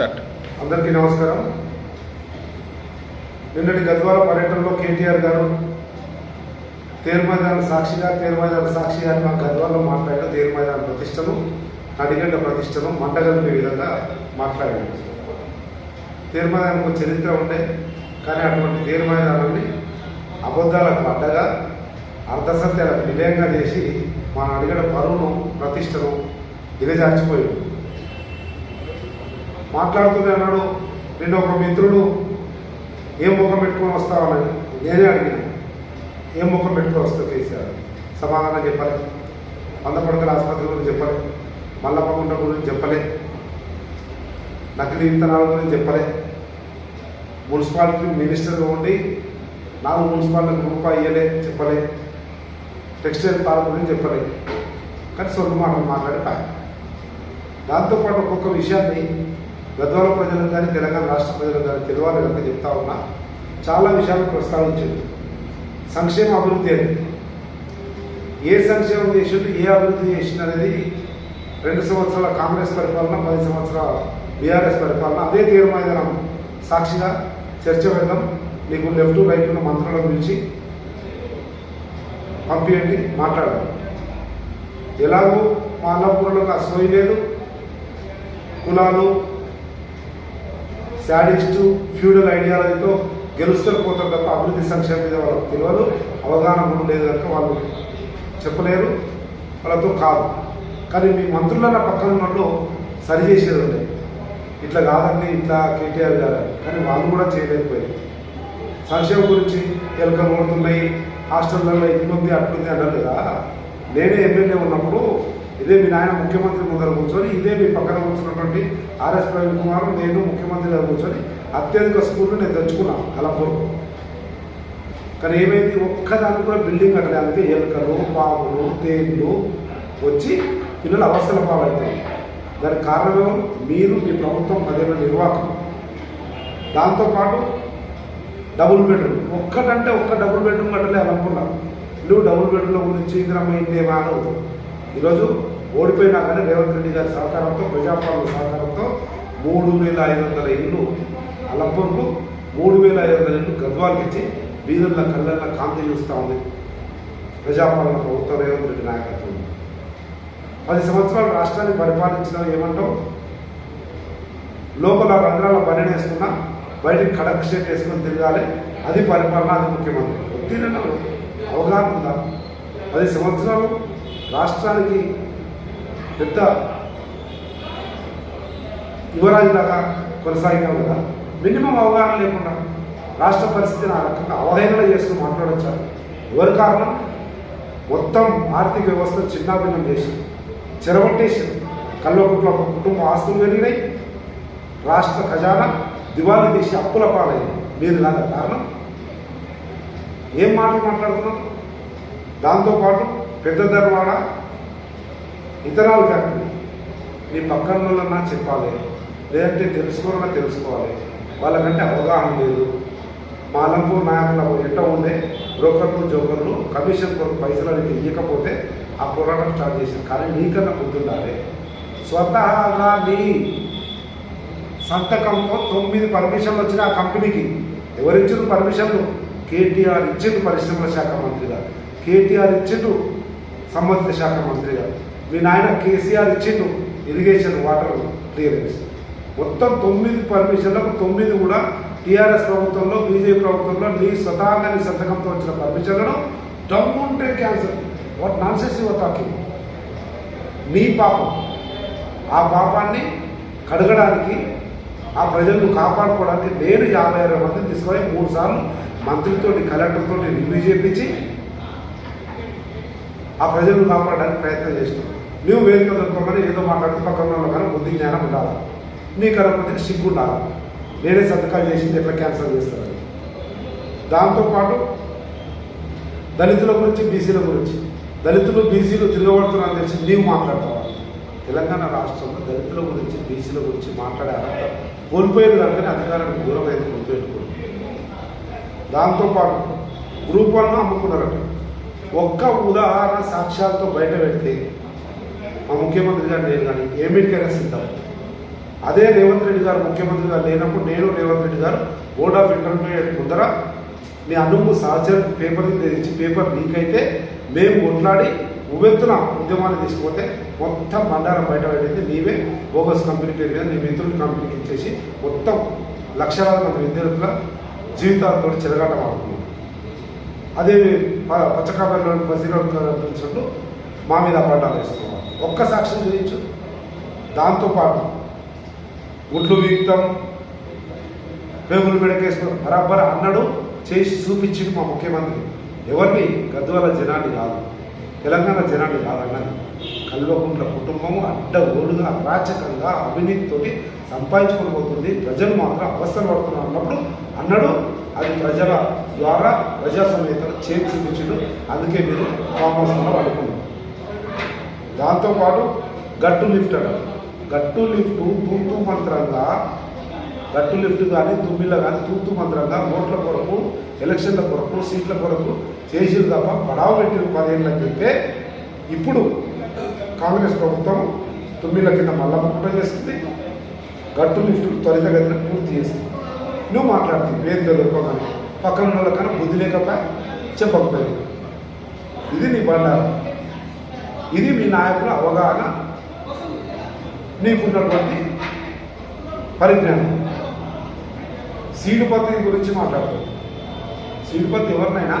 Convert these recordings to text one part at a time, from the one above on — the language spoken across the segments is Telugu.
స్టార్ట్. అందరికీ నమస్కారం. నిన్నటి గద్వాల పర్యటనలో కేటీఆర్ గారు తేరుమైదాన సాక్షిగా తేరుమైదాన సాక్షిగా అని మా గద్వాల్లో మాట్లాడారు తేరుమైదాన ప్రతిష్టను నడిగడ్డ ప్రతిష్టను మంటగలిపే విధంగా మాట్లాడాడు తేరుమైదానికి ఒక చరిత్ర ఉండే కానీ అటువంటి తేరుమైదానాన్ని అబద్ధాలకు అడ్డగా అర్ధసత్యాలకు విలయంగా చేసి మా నడిగడ్డ పరువును ప్రతిష్టను దిగజార్చిపోయింది. మాట్లాడుతూనే అన్నాడు. నేను ఒక మిత్రుడు ఏం ముఖం పెట్టుకొని వస్తావని నేనే అడిగిన. ఏం ముఖం పెట్టుకొని వస్తా కేసీఆర్ సమాధానం చెప్పలే. వందపడకల ఆసుపత్రి గురించి చెప్పలే. మల్లప్పగుంట గురించి చెప్పలే. నకిలీ విత్తనాల గురించి చెప్పలే. మున్సిపాలిటీ మినిస్టర్గా ఉండి నాలుగు మున్సిపాలిటీలకు రూపాయి ఇయ్యలే చెప్పలే. టెక్స్టైల్ పార్క్ గురించి చెప్పలే. కానీ సొంత మాటలు మాట్లాడే దాంతోపాటు ఒక్కొక్క విషయాన్ని గద్వాల ప్రజలను కానీ తెలంగాణ రాష్ట్ర ప్రజలకు కానీ తెలియాలి కనుక చెప్తా ఉన్నా చాలా విషయాలు ప్రస్తావించింది. సంక్షేమ అభివృద్ధి అని ఏ సంక్షేమం చేసిండు ఏ అభివృద్ధి చేసిండు అనేది రెండు సంవత్సరాల కాంగ్రెస్ పరిపాలన పది సంవత్సరాల బీఆర్ఎస్ పరిపాలన అదే తీర్మానం సాక్షిగా చర్చ పెడదాం. మీకు లెఫ్ట్ రైట్ ఉన్న మంత్రులను పిలిచి పంపించండి మాట్లాడదాం. ఎలాగో మా అన్నపూర్లకు ఆ సోయి లేదు కులాలు శాడిస్టు ఫ్యూడల్ ఐడియాలజీతో గెలుస్తారు పోతారు తప్ప అభివృద్ధి సంక్షేమం మీద వాళ్ళకి తెలియదు అవగాహన కూడా లేదు కనుక వాళ్ళు చెప్పలేరు వాళ్ళతో కాదు. కానీ మీ మంత్రులన్న పక్కన ఉన్నట్లు సరి చేసేది ఉండే ఇట్లా కాదండి ఇట్లా కేటీఆర్ గారు కానీ వాళ్ళు కూడా చేయలేకపోయారు. సంక్షేమం గురించి ఎలుకలు కొడుతున్నాయి హాస్టళ్ళలో ఇట్లుంది అట్లుంది అన్నారు కదా. నేనే ఎమ్మెల్యే ఉన్నప్పుడు ఇదే మీ నాయన ముఖ్యమంత్రి ముందర కూర్చొని ఇదే మీ పక్కన కూర్చున్నటువంటి ఆర్ఎస్ ప్రవీణ్ కుమార్ నేను ముఖ్యమంత్రి గారు కూర్చొని అత్యధిక స్కూల్ను నేను తెచ్చుకున్నాను అలంపూర్కు కానీ ఏమైంది? ఒక్కదానికి కూడా బిల్డింగ్ కట్టడానికి ఎలుకలు పాములు తేళ్ళు వచ్చి పిల్లలు అవస్థల పాలవుతాయి. దానికి కారణం మీరు మీ ప్రభుత్వం పదేళ్ళ నిర్వాహకం. దాంతోపాటు డబుల్ బెడ్రూమ్. ఒక్కటంటే ఒక్క డబుల్ బెడ్రూమ్ కట్టలే అనుకున్నాను. నువ్వు డబుల్ బెడ్రూమ్ గురించి ఇందిరమ్మ ఇందేమా అనవు ఈరోజు ఓడిపోయినా కానీ రేవంత్ రెడ్డి గారి సహకారంతో ప్రజాపాలన సహకారంతో మూడు వేల ఐదు వందల ఇళ్ళు అలంపూర్కు మూడు వేల ఐదు వందల ఇళ్ళు గద్వాలకి ఇచ్చి వీధుల కళ్ళల్లో కాంతి చూస్తూ ఉంది ప్రజాపాలన ప్రభుత్వం రేవంత్ రెడ్డి నాయకత్వం. పది సంవత్సరాలు రాష్ట్రాన్ని పరిపాలించడం ఏమంటాం లోపల రంధ్రాల పనినేస్తున్నా బయటికి కడక్ షేట్ వేసుకొని తిరగాలి అది పరిపాలన అది ముఖ్యమంత్రి. ఒత్తిడిలో అవగాహన ఉందా? పది సంవత్సరాలు రాష్ట్రానికి పెద్ద యువరాజులాగా కొనసాగినాం కదా. మినిమం అవగాహన లేకుండా రాష్ట్ర పరిస్థితిని ఆ రకంగా అవహేళన చేస్తూ మాట్లాడొచ్చారు. ఎవరి కారణం? మొత్తం ఆర్థిక వ్యవస్థ చిన్నాభిన్నం చేసి చెరవట్టేసింది కల్వకుట్ల ఒక కుటుంబ ఆస్తులు పెరిగినాయి. రాష్ట్ర ఖజానా దివాళీ తీసి అప్పుల పాలైంది. మీరు కాదా కారణం? ఏం మాటలు మాట్లాడుతున్నాం? దాంతోపాటు పెద్ద ధర్వాడ ఇతరాల ఫ్యాక్టరీ నీ పక్కన చెప్పాలి లేదంటే తెలుసుకోవాలన్నా తెలుసుకోవాలి. వాళ్ళకంటే అవగాహన లేదు. మా అలంపూర్ నాయకులు ఎట్ట ఉండే బ్రోకర్లు జోకర్లు కమిషన్ కొరకు పైసలు అనేది ఇవ్వకపోతే ఆ పోరాటం స్టార్ట్ చేశారు. కానీ నీకన్నా గుర్తుండాలి స్వతహాగా నీ సంతకంతో తొమ్మిది పర్మిషన్లు వచ్చిన ఆ కంపెనీకి. ఎవరిచ్చిన పర్మిషన్లు? కేటీఆర్ ఇచ్చిండు పరిశ్రమల శాఖ మంత్రిగా. కేటీఆర్ ఇచ్చిండు సంబంధిత శాఖ మంత్రిగా. మీ నాయన కేసీఆర్ ఇచ్చిండు ఇరిగేషన్ వాటర్ క్లియరెన్స్ మొత్తం తొమ్మిది పర్మిషన్లకు తొమ్మిది కూడా టీఆర్ఎస్ ప్రభుత్వంలో బీజేపీ ప్రభుత్వంలో నీ స్వతహాగా నీ సంతకంతో వచ్చిన పర్మిషన్లను డమ్ముంటే cancel what nonsense sense talking నీ పాపం. ఆ పాపాన్ని కడగడానికి ఆ ప్రజలను కాపాడుకోవడానికి నేను యాభై అరవై మందిని తీసుకొని మూడు సార్లు మంత్రితోటి కలెక్టర్తో రివ్యూ చేయించి ఆ ప్రజలను కాపాడడానికి ప్రయత్నం చేస్తున్నాను నువ్వు వేదిక దొరకమని ఏదో మాట్లాడితే పక్కన వాళ్ళు కానీ బుద్ధి జ్ఞానం ఉండాలి? నీ అనకపోతే సిగ్గు ఉండాలి? నేనే సంతకాలు చేసింది ఎట్లా క్యాన్సల్ చేస్తాను దాంతోపాటు దళితుల గురించి బీసీల గురించి. దళితులు బీసీలు తిరగబడుతున్నారని తెలిసి నీవు మాట్లాడతావా? తెలంగాణ రాష్ట్రంలో దళితుల గురించి బీసీల గురించి మాట్లాడే అర్హత కోల్పోయేది అధికారానికి దూరం అయితే గుర్తుపెట్టుకోండి దాంతోపాటు గ్రూప్ వన్ అమ్ముకున్నారట. ఒక్క ఉదాహరణ సాక్ష్యాలతో బయట పెడితే మా ముఖ్యమంత్రి గారు నేను కానీ ఏమిటికైనా సిద్ధం. అదే రేవంత్ రెడ్డి గారు ముఖ్యమంత్రిగా లేనప్పుడు నేను రేవంత్ రెడ్డి గారు బోర్డ్ ఆఫ్ ఇంటర్మీడియట్ ముందర నీ అనువు సహచర పేపర్ ఇచ్చి పేపర్ లీక్ అయితే మేము కొట్లాడి ఉవ్వెత్తున ఉద్యమాన్ని తీసుకుపోతే మొత్తం బండారం బయట పెట్టింది నీవే బోగస్ కంపెనీ పేరు మీద నీ మిత్రుల కంపెనీకి ఇచ్చేసి మొత్తం లక్షలాది మంది విద్యార్థుల జీవితాలతో చెలగాటం ఆడుకున్నాం అదే ప- పచ్చకాపల్లిలో బసీరోడ్ కనిపించినట్టు మా మీద అబద్ధాలు వేస్తున్నారు ఒక్క సాక్ష్యం చూపించు. దాంతోపాటు గుడ్లు వీక్తాం పేగులు మెడకేసుకుని బరాబర్ అన్నాడు చేసి చూపించింది మా ముఖ్యమంత్రి. ఎవరిని? గద్వాల జనాన్ని కాదు. తెలంగాణ జనాన్ని కాదన్నది. కల్వకుంట్ల కుటుంబము అడ్డ ఓడుగా అరాచకంగా అవినీతితోటి సంపాదించుకొని పోతుంది. ప్రజలు మాత్రం అవసరం పడుతున్నారు అన్నప్పుడు అన్నాడు అది ప్రజల ద్వారా ప్రజా సమేత చేతి చూపించడం అందుకే మీరు ఫామ్ హౌస్లో దాంతోపాటు గట్టు లిఫ్ట్ అట. గట్టు లిఫ్ట్ తూతు మంత్రంగా గట్టు లిఫ్ట్ కానీ తుమ్మిళ్ళ కానీ తూతు మంత్రంగా ఓట్ల కొరకు ఎలక్షన్ల కొరకు సీట్ల కొరకు చేసిరు తప్ప పడావ పెట్టిన పదేళ్ళకి చెప్తే ఇప్పుడు కాంగ్రెస్ ప్రభుత్వం తుమ్మిళ్ళ కింద మళ్ళా ముక్కడం చేస్తుంది గట్టు లిఫ్ట్ త్వరితగతిన పూర్తి చేస్తుంది. నువ్వు మాట్లాడుతుంది వేదిక దొరకగానే పక్కన వాళ్ళకన్నా బుద్ధి లేకపోయా? చెప్పకపోయావు ఇది నీ బండారు. ఇది మీ నాయకుల అవగాహన. నీకున్నటువంటి పరిజ్ఞానం. సీటు పద్ధతి గురించి మాట్లాడుతుంది సీటు పద్ధతి ఎవరినైనా?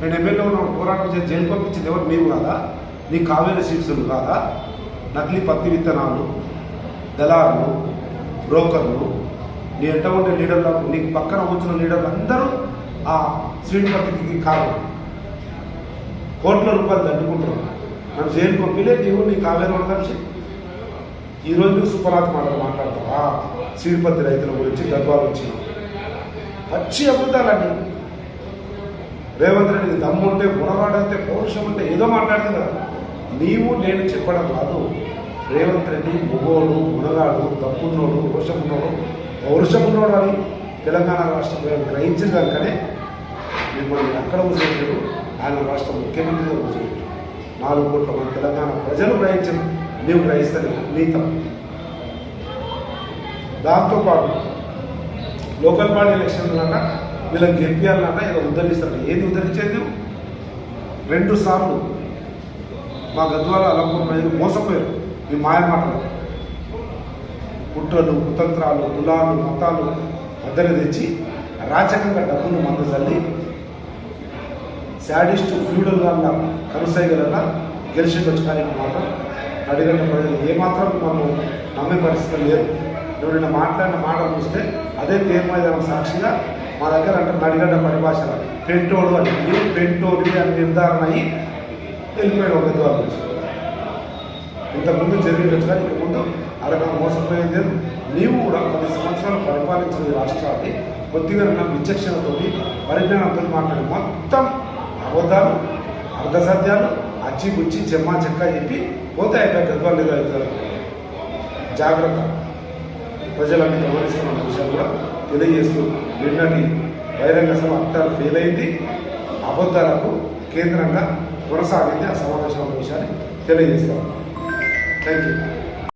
నేను ఎమ్మెల్యే ఉన్న పోరాటం చేసి జైలు పంపించింది ఎవరు? మీరు కాదా? నీ కావేరి సీట్సులు కాదా? నకిలీ పత్తి విత్తనాలు దళారులు బ్రోకర్లు నీ ఎంట ఉండే లీడర్లకు నీకు పక్కన కూర్చున్న లీడర్లు అందరూ ఆ సీటు పద్ధతికి కారణం. కోట్ల రూపాయలు తట్టుకుంటున్నాం. నన్ను జైలు పంపిలే నీవు నీ కావేరు కలిసి ఈరోజు రోజు నువ్వు సుపరాత్ మాటలు మాట్లాడతావా? సీడిపత్తి రైతుల గురించి గర్భాలు వచ్చి పచ్చి అబద్ధాలండి. రేవంత్ రెడ్డికి దమ్ము ఉంటే గుణవాడంటే పౌరుషం ఉంటే ఏదో మాట్లాడింది కదా. నీవు నేను చెప్పడం కాదు. రేవంత్ రెడ్డి మొగోడు గుణగాడు దమ్మున్నోడు పౌరుషం పౌరుషమున్నోడు అని తెలంగాణ రాష్ట్రంలో గ్రహించిన కనుకనే మిమ్మల్ని అక్కడ కూర్చోబెట్టారు ఆయన రాష్ట్ర ముఖ్యమంత్రిగా కూర్చోబెట్టారు నాలుగు కోట్ల మంది తెలంగాణ ప్రజలు గ్రహించరు. నీవు గ్రహిస్తాను నీ తప్పు. దాంతోపాటు లోకల్ బాడీ ఎలక్షన్లన్నా వీళ్ళకి గెలిపించాలన్నా ఇలా ఉద్ధరిస్తారు. ఏది ఉద్ధరించేది? రెండు సార్లు మా గద్వాల అలంపూర్ ప్రజలు మోసపోయారు. ఈ మాయ మాటలు. కుట్రలు కుతంత్రాలు కులాలు మతాలు మద్దతు తెచ్చి రాచకంగా డబ్బులు మందు చల్లి శాడిస్ట్ ఫ్యూడల్ వల్ల కనుసైగలలా గెలిచిండొచ్చు మాత్రం అడిగిన ప్రజలు ఏమాత్రం మనము నమ్మే పరిస్థితి లేదు. నువ్వు నిన్న మాట్లాడిన మాట చూస్తే అదే తీర్మానం సాక్షిగా మా దగ్గర అంటే నడిగడ్డ పరిభాష. పెంటోడు అని. నీవు పెంటోడు అని నిర్ధారణ అయ్యి వెళ్ళిపోయాడు ఒక ద్వారా నుంచి ఇంతకుముందు జరిగినట్టు కానీ ఇంతకుముందు ముందు అరగా మోసపోయేది నీవు కూడా పది సంవత్సరాలు పరిపాలించిన రాష్ట్రాన్ని కొద్దిగా నా విచక్షణతోటి పరిజ్ఞానంతో మాట్లాడి మొత్తం అబద్ధాలు అర్ధసత్యాలు అచ్చి గుచ్చి చెమ్మా చెక్క చెప్పి పోతే అయిపోయి గద్వాలు లేదా అవుతారు. జాగ్రత్త. ప్రజలన్నీ గమనిస్తున్న విషయం కూడా తెలియజేస్తూ నిన్నటి బహిరంగ సభ అత్తాలు ఫెయిల్ అయింది. అబద్ధాలకు కేంద్రంగా కొనసాగింది ఆ సమావేశం విషయాన్ని తెలియజేస్తాం. Thank you